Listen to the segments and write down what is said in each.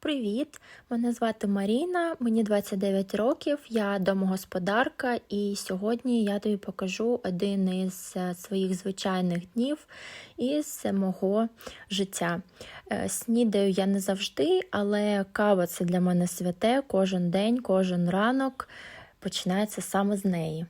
Привіт! Мене звати Маріна, мені 29 років, я домогосподарка, і сьогодні я тобі покажу один із е, своїх звичайних днів із мого життя. Е, Снідаю я не завжди, але кава це для мене святе кожен день, кожен ранок починається саме з неї.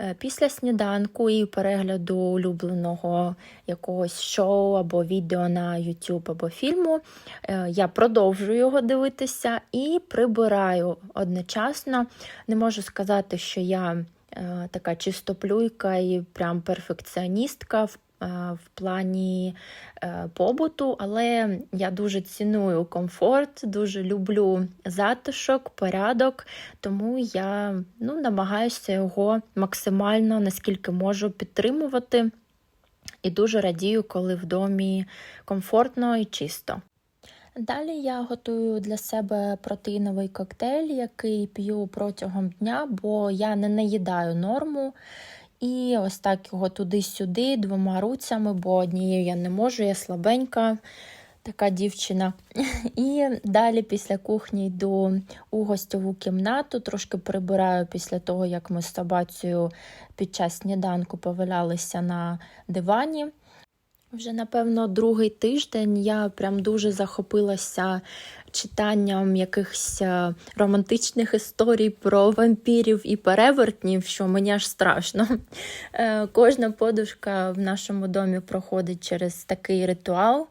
Е, Після сніданку і перегляду улюбленого якогось шоу або відео на YouTube або фільму, е, я продовжую його дивитися і прибираю одночасно. Не можу сказати, що я е, така чистоплюйка і прям перфекціоністка в в плані е, побуту, але я дуже ціную комфорт, дуже люблю затишок, порядок, тому я ну, намагаюся його максимально наскільки можу підтримувати. І дуже радію, коли в домі комфортно і чисто. Далі я готую для себе протеїновий коктейль, який п'ю протягом дня, бо я не наїдаю норму. І ось так його туди-сюди двома руцями, бо однією я не можу, я слабенька така дівчина. І далі після кухні йду у гостьову кімнату, трошки прибираю після того, як ми з собацею під час сніданку повалялися на дивані. Вже, напевно, другий тиждень я прям дуже захопилася читанням якихось е, романтичних історій про вампірів і перевертнів, що мені аж страшно. Е, Кожна подушка в нашому домі проходить через такий ритуал.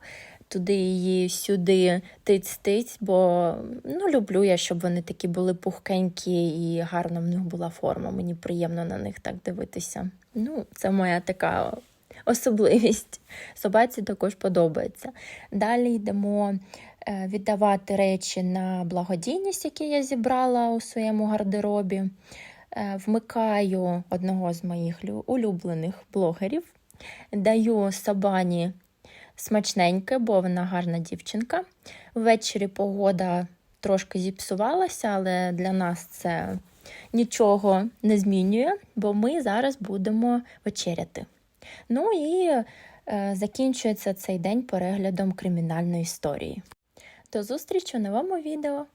Туди її сюди тиць-тиць, бо ну, люблю я, щоб вони такі були пухкенькі і гарна в них була форма. Мені приємно на них так дивитися. Ну, це моя така особливість. Собаці також подобається. Далі йдемо е, віддавати речі на благодійність, які я зібрала у своєму гардеробі. Е, Вмикаю одного з моїх улюблених блогерів, даю Сабані смачненьке, бо вона гарна дівчинка. Ввечері погода трошки зіпсувалася, але для нас це нічого не змінює, бо ми зараз будемо вечеряти. Ну і е, закінчується цей день переглядом кримінальної історії. До зустрічі у новому відео!